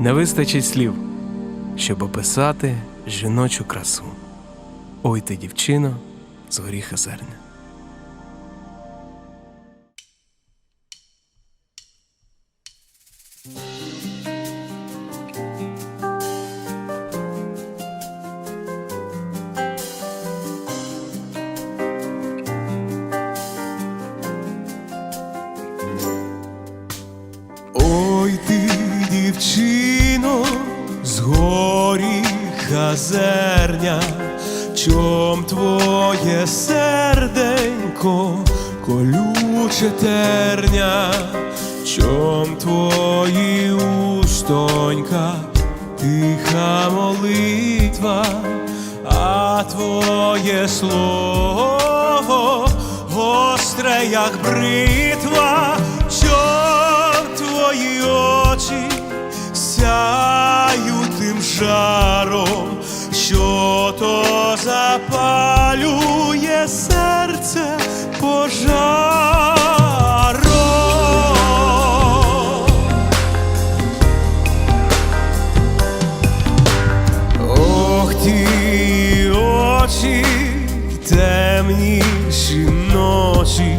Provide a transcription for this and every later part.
Не вистачить слів, щоб описати жіночу красу. Ой ти, дівчино, з горіха зерня. Ой ти, дівчино, з горіха зерня, чом твоє серденько, колюче терня, чом твої устонька, тиха молитва, а твоє слово гостре, як бритва, що то запалює серце пожаром. Ох ті очі, темніші ночі,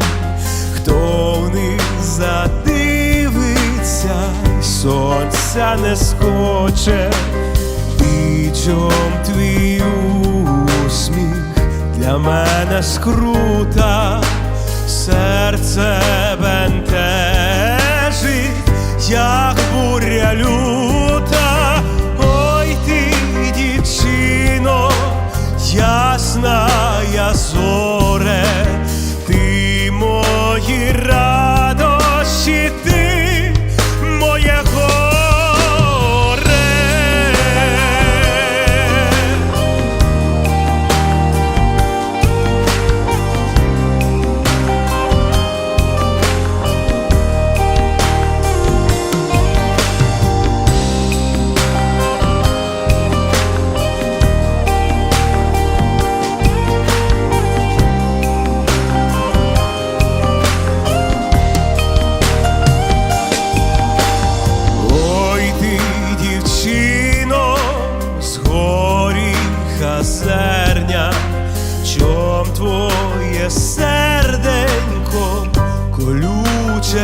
хто в них задивиться, сонця не скоче, чом твій усміх для мене скрута, серце бентежить, як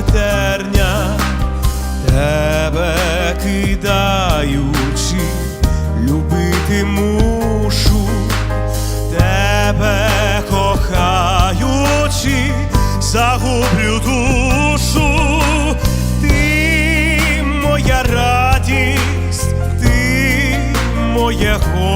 терня, тебе кидаючи, любити мушу, тебе кохаючи, загублю душу, ти моя радість, ти моє горе.